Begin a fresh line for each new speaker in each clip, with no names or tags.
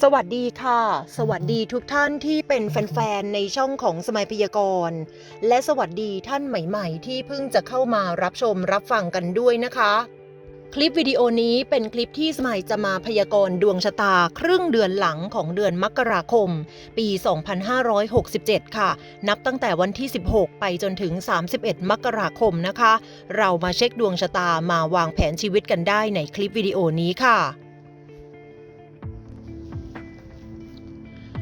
สวัสดีค่ะ สวัสดีทุกท่านที่เป็นแฟนๆ ในช่องของสมัยพยากรณ์ และสวัสดีท่านใหม่ๆ ที่เพิ่งจะเข้ามารับชมรับฟังกันด้วยนะคะ คลิปวิดีโอนี้เป็นคลิปที่สมัยจะมาพยากรณ์ดวงชะตาครึ่งเดือนหลังของเดือนมกราคม ปี 2567 ค่ะ นับตั้งแต่วันที่ 16 ไปจนถึง 31 มกราคมนะคะ เรามาเช็คดวงชะตามาวางแผนชีวิตกันได้ในคลิปวิดีโอนี้ค่ะ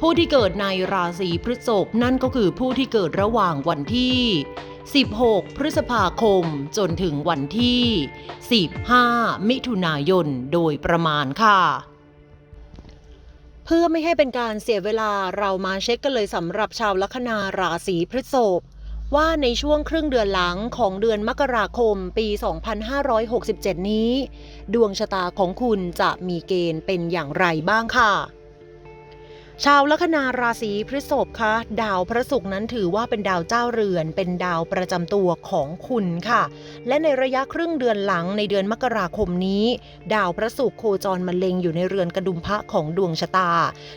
ผู้ที่เกิดในราศีพฤษภนั่นก็คือผู้ที่เกิดระหว่างวันที่ 16 พฤษภาคม จนถึงวันที่ 15 มิถุนายนโดยประมาณค่ะ เพื่อไม่ให้เป็นการเสียเวลาเรามาเช็คกันเลยสำหรับชาวลัคนาราศีพฤษภว่าในช่วงครึ่งเดือนหลังของเดือนมกราคมปี 2567 นี้ ดวงชะตาของคุณจะมีเกณฑ์เป็นอย่างไรบ้างค่ะ ชาวลัคนาราศีพฤษภคะดาวพระศุกร์นั้นถือว่าเป็นดาวเจ้าเรือน เป็นดาวประจำตัวของคุณค่ะ และในระยะครึ่งเดือนหลังในเดือนมกราคมนี้ ดาวพระศุกร์โคจรมะเร็งอยู่ในเรือนกระดุมพระของดวงชะตา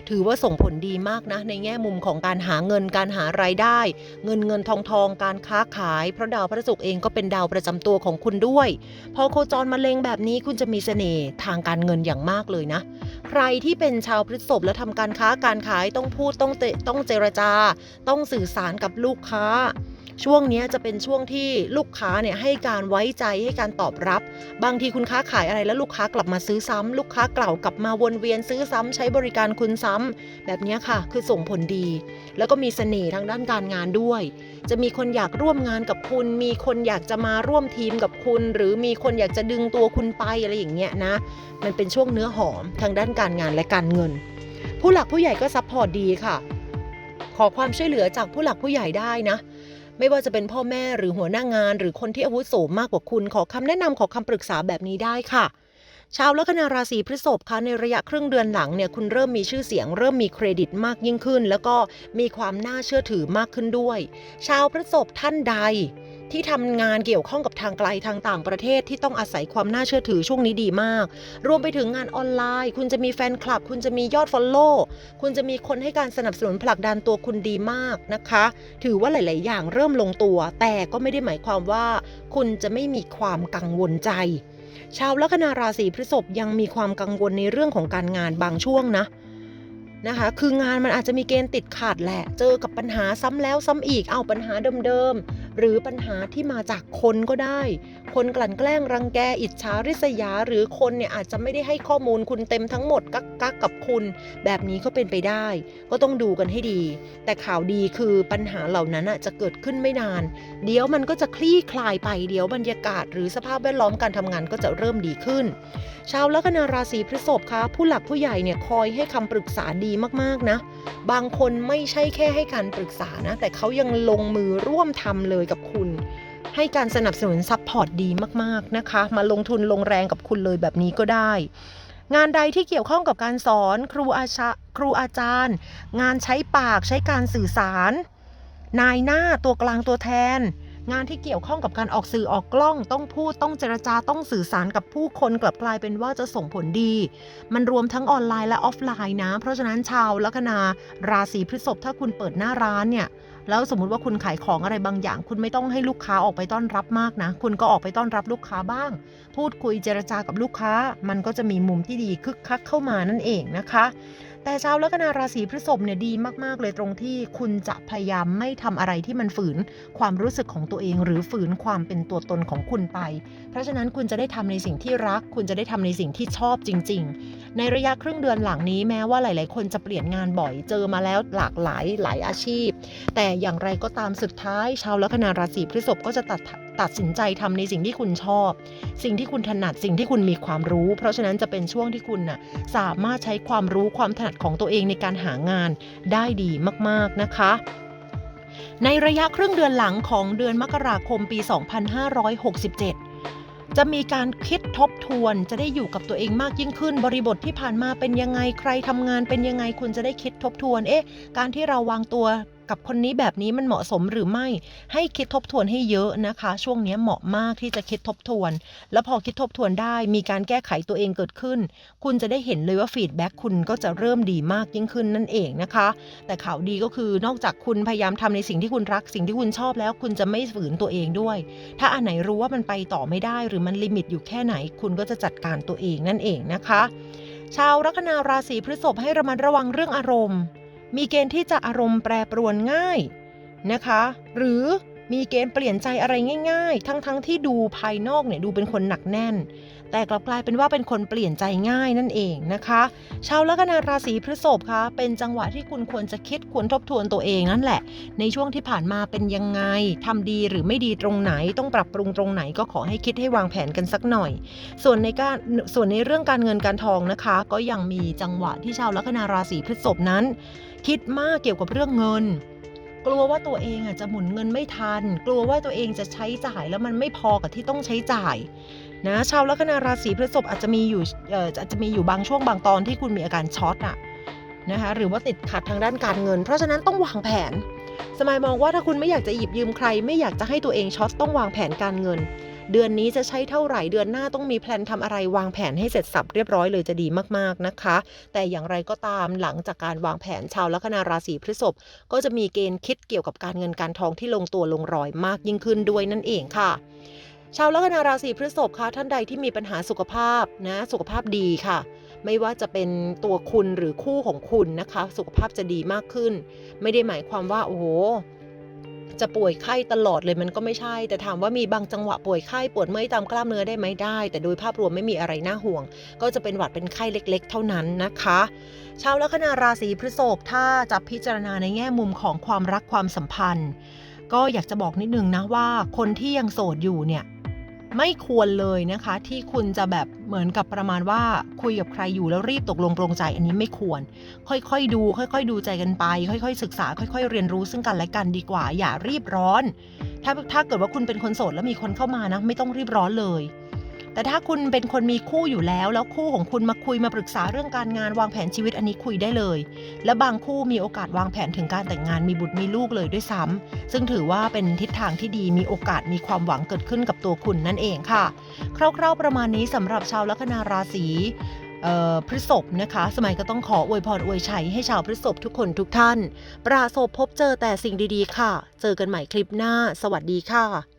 ถือว่าส่งผลดีมากนะ ในแง่มุมของการหาเงินการหารายได้ เงินเงินทองทองการค้าขายเพราะดาวพระศุกร์เองก็เป็นดาวประจำตัวของคุณด้วย พอโคจรมะเร็งแบบนี้คุณจะมีเสน่ห์ทางการเงินอย่างมากเลยนะ ใครที่เป็นชาวพฤษภและทำการค้าการขายต้องพูดต้องเตต้องเจรจา ต้องสื่อสารกับลูกค้า ช่วงนี้จะเป็นช่วงที่ลูกค้าเนี่ยให้การไว้ใจให้การตอบรับ บางทีคุณค้าขายอะไรแล้วลูกค้ากลับมาซื้อซ้ำลูกค้าเก่ากลับมาวนเวียนซื้อซ้ำใช้บริการคุณซ้ำแบบนี้ค่ะ คือส่งผลดี แล้วก็มีเสน่ห์ทางด้านการงานด้วย จะมีคนอยากร่วมงานกับคุณ มีคนอยากจะมาร่วมทีมกับคุณ หรือมีคนอยากจะดึงตัวคุณไปอะไรอย่างเงี้ยนะ มันเป็นช่วงเนื้อหอมทางด้านการงานและการเงิน ผู้หลักผู้ใหญ่ก็ซัพพอร์ตดีค่ะ ขอความช่วยเหลือจากผู้หลักผู้ใหญ่ได้นะ ไม่ว่าจะเป็นพ่อแม่หรือหัวหน้างาน หรือคนที่อาวุโสมากกว่าคุณ ขอคำแนะนำขอคำปรึกษาแบบนี้ได้ค่ะชาวลัคนาราศีพฤษภคะในระยะครึ่งเดือนหลังเนี่ยคุณเริ่มมีชื่อเสียง เริ่มมีเครดิตมากยิ่งขึ้น แล้วก็มีความน่าเชื่อถือมากขึ้นด้วย ชาวพฤษภท่านใด ที่ทำงานเกี่ยวข้องกับทางไกลทางต่างประเทศที่ต้องอาศัยความน่าเชื่อถือช่วงนี้ดีมาก รวมไปถึงงานออนไลน์ คุณจะมีแฟนคลับ คุณจะมียอดฟอลโล่คุณจะมีคนให้การสนับสนุนผลักดันตัวคุณดีมากนะคะ ถือว่าหลาย ๆ อย่างเริ่มลงตัว แต่ก็ไม่ได้หมายความว่า คุณจะไม่มีความกังวลใจชาวลัคนาราศีพฤษภยังมีความกังวลในเรื่องของการงานบางช่วงนะนะคะ คืองานมันอาจจะมีเกณฑ์ติดขัดแหละ เจอกับปัญหาซ้ำแล้วซ้ำอีก เอาปัญหาเดิมๆ หรือปัญหาที่มาจากคนก็ได้ คนกลั่นแกล้งรังแกอิจฉาริษยา หรือคนเนี่ยอาจจะไม่ได้ให้ข้อมูลคุณเต็มทั้งหมดกักกักกับคุณ แบบนี้ก็เป็นไปได้ ก็ต้องดูกันให้ดี แต่ข่าวดีคือปัญหาเหล่านั้นจะเกิดขึ้นไม่นาน เดี๋ยวมันก็จะคลี่คลายไปเดี๋ยวบรรยากาศ หรือสภาพแวดล้อมการทำงานก็จะเริ่มดีขึ้นชาวลัคนาราศีพฤษภคะผู้หลักผู้ใหญ่เนี่ยคอยให้คำปรึกษาดีมากๆนะ บางคนไม่ใช่แค่ให้การปรึกษานะ แต่เขายังลงมือร่วมทำเลยกับคุณ ให้การสนับสนุนซัพพอร์ตดีมากๆนะคะ มาลงทุนลงแรงกับคุณเลยแบบนี้ก็ได้ งานใดที่เกี่ยวข้องกับการสอนครูอาชาครูอาจารย์ งานใช้ปากใช้การสื่อสาร นายหน้าตัวกลางตัวแทน งานที่เกี่ยวข้องกับการออกสื่อออกกล้อง ต้องพูดต้องเจรจาต้องสื่อสารกับผู้คนกลับกลายเป็นว่าจะส่งผลดี มันรวมทั้งออนไลน์และออฟไลน์นะ เพราะฉะนั้นชาวลัคนาราศีพฤษภถ้าคุณเปิดหน้าร้านเนี่ยแล้วสมมุติว่าคุณขายของอะไรบางอย่าง คุณไม่ต้องให้ลูกค้าออกไปต้อนรับมากนะ คุณก็ออกไปต้อนรับลูกค้าบ้าง พูดคุยเจรจากับลูกค้า มันก็จะมีมุมที่ดีคึกคักเข้ามานั่นเองนะคะ แต่ชาวลัคนาราศีพฤษภเนี่ยดีมาก ๆ เลยตรงที่คุณจะพยายามไม่ทำอะไรที่มันฝืนความรู้สึกของตัวเอง หรือฝืนความเป็นตัวตนของคุณไป เพราะฉะนั้นคุณจะได้ทำในสิ่งที่รัก คุณจะได้ทำในสิ่งที่ชอบจริง ๆ ในระยะครึ่งเดือนหลังนี้แม้ว่าหลาย ๆ คนจะเปลี่ยนงานบ่อยเจอมาแล้วหลากหลายหลายอาชีพ แต่อย่างไรก็ตามสุดท้ายชาวลัคนาราศีพฤษภก็จะตัดตัดสินใจทำในสิ่งที่คุณชอบ สิ่งที่คุณถนัดสิ่งที่คุณมีความรู้ เพราะฉะนั้นจะเป็นช่วงที่คุณน่ะสามารถใช้ความรู้ความถนัดของตัวเองในการหางานได้ดีมากๆนะคะในระยะครึ่งเดือนหลังของเดือนมกราคมปี 2567 จะมีการคิดทบทวนจะได้อยู่กับตัวเองมากยิ่งขึ้น บริบทที่ผ่านมาเป็นยังไงใครทำงานเป็นยังไงคุณจะได้คิดทบทวน เอ๊ะ การที่เราวางตัว กับคนนี้แบบนี้มันเหมาะสมหรือไม่ ให้คิดทบทวนให้เยอะนะคะ ช่วงนี้เหมาะมากที่จะคิดทบทวน แล้วพอคิดทบทวนได้มีการแก้ไขตัวเองเกิดขึ้น คุณจะได้เห็นเลยว่าฟีดแบ็กคุณก็จะเริ่มดีมากยิ่งขึ้นนั่นเองนะคะ แต่ข่าวดีก็คือนอกจากคุณพยายามทำในสิ่งที่คุณรักสิ่งที่คุณชอบแล้ว คุณจะไม่ฝืนตัวเองด้วย ถ้าอันไหนรู้ว่ามันไปต่อไม่ได้ หรือมันลิมิตอยู่แค่ไหน คุณก็จะจัดการตัวเองนั่นเองนะคะ ชาวลัคนาราศีพฤษภให้ระมัดระวังเรื่องอารมณ์ มีเกณฑ์ที่จะอารมณ์แปรปรวนง่ายนะคะ หรือ มีเกณฑ์เปลี่ยนใจอะไรง่าย ๆ ทั้งๆทที่ดูภายนอกเนี่ยดูเป็นคนหนักแน่น แต่กลับกลายเป็นว่าเป็นคนเปลี่ยนใจง่ายนั่นเองนะคะ ชาวลัคนาราศีพฤษภคะเป็นจังหวะที่คุณควรจะคิดควรทบทวนตัวเองนั่นแหละ ในช่วงที่ผ่านมาเป็นยังไงทำดีหรือไม่ดีตรงไหนต้องปรับปรุงตรงไหนก็ขอให้คิดให้วางแผนกันสักหน่อย ส่วนในการส่วนในเรื่องการเงินการทองนะคะ ก็ยังมีจังหวะที่ชาวลัคนาราศีพฤษภนั้น คิดมากเกี่ยวกับเรื่องเงิน กลัวว่าตัวเองอะจะหมุนเงินไม่ทัน กลัวว่าตัวเองจะใช้จ่ายแล้วมันไม่พอกับที่ต้องใช้จ่ายนะชาวลัคนาราศีพฤษภอาจจะมีอยู่เอ่ออาจจะมีอยู่บางช่วงบางตอนที่คุณมีอาการช็อตอะนะคะหรือว่าติดขัดทางด้านการเงิน เพราะฉะนั้นต้องวางแผน สมัยมองว่าถ้าคุณไม่อยากจะหยิบยืมใคร ไม่อยากจะให้ตัวเองช็อตต้องวางแผนการเงิน เดือนนี้จะใช้เท่าไหร่เดือนหน้าต้องมีแพลนทำอะไรวางแผนให้เสร็จสับเรียบร้อยเลยจะดีมากๆนะคะ แต่อย่างไรก็ตามหลังจากการวางแผนชาวลัคนาราศีพฤษภก็จะมีเกณฑ์คิดเกี่ยวกับการเงินการทองที่ลงตัวลงรอยมากยิ่งขึ้นด้วยนั่นเองค่ะชาวลัคนาราศีพฤษภคะท่านใดที่มีปัญหาสุขภาพนะสุขภาพดีค่ะ ไม่ว่าจะเป็นตัวคุณหรือคู่ของคุณนะคะ สุขภาพจะดีมากขึ้น ไม่ได้หมายความว่าโอ้โห จะป่วยไข้ตลอดเลยมันก็ไม่ใช่ แต่ถามว่ามีบางจังหวะป่วยไข้ปวดเมื่อยตามกล้ามเนื้อได้ไหมได้ แต่โดยภาพรวมไม่มีอะไรน่าห่วง ก็จะเป็นหวัดเป็นไข้เล็ก ๆ เท่านั้นนะคะชาวลัคนาราศีพฤษภถ้าจะพิจารณาในแง่มุมของความรักความสัมพันธ์ ก็อยากจะบอกนิดนึงนะว่าคนที่ยังโสดอยู่เนี่ย ไม่ควรเลยนะคะ ที่คุณจะแบบเหมือนกับประมาณว่าคุยกับใครอยู่แล้วรีบตกลงปรงใจ อันนี้ไม่ควร ค่อยๆดู ค่อย ๆ ดูใจกันไป ค่อย ๆ ศึกษา ค่อย ๆ เรียนรู้ซึ่งกันและกันดีกว่า อย่ารีบร้อน ถ้าถ้าเกิดว่าคุณเป็นคนโสดแล้วมีคนเข้ามานะ ไม่ต้องรีบร้อนเลย แต่ถ้าคุณเป็นคนมีคู่อยู่แล้ว แล้วคู่ของคุณมาคุยมาปรึกษาเรื่องการงานวางแผนชีวิตอันนี้คุยได้เลย และบางคู่มีโอกาสวางแผนถึงการแต่งงานมีบุตรมีลูกเลยด้วยซ้ำซึ่งถือว่าเป็นทิศทางที่ดีมีโอกาสมีความหวังเกิดขึ้นกับตัวคุณนั่นเองค่ะ คร่าวๆประมาณนี้สำหรับชาวลัคนาราศีพฤษภนะคะ สมัยก็ต้องขออวยพรอวยชัยให้ชาวพฤษภทุกคนทุกท่าน ประสบพบเจอแต่สิ่งดีๆ ค่ะ เจอกันใหม่คลิปหน้า สวัสดีค่ะ